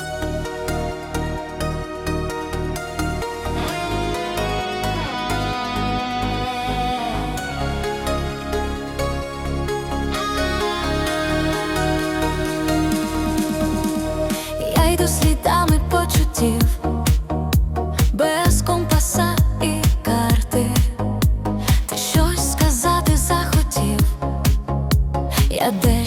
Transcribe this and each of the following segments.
Я йду слідами почуттів, без компаса і карти. Ти щось сказати захотів. Де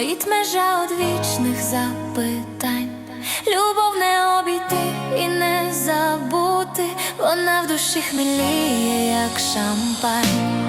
стоїть межа одвічних запитань. Любов не обійти і не забути, вона в душі хміліє, як шампань.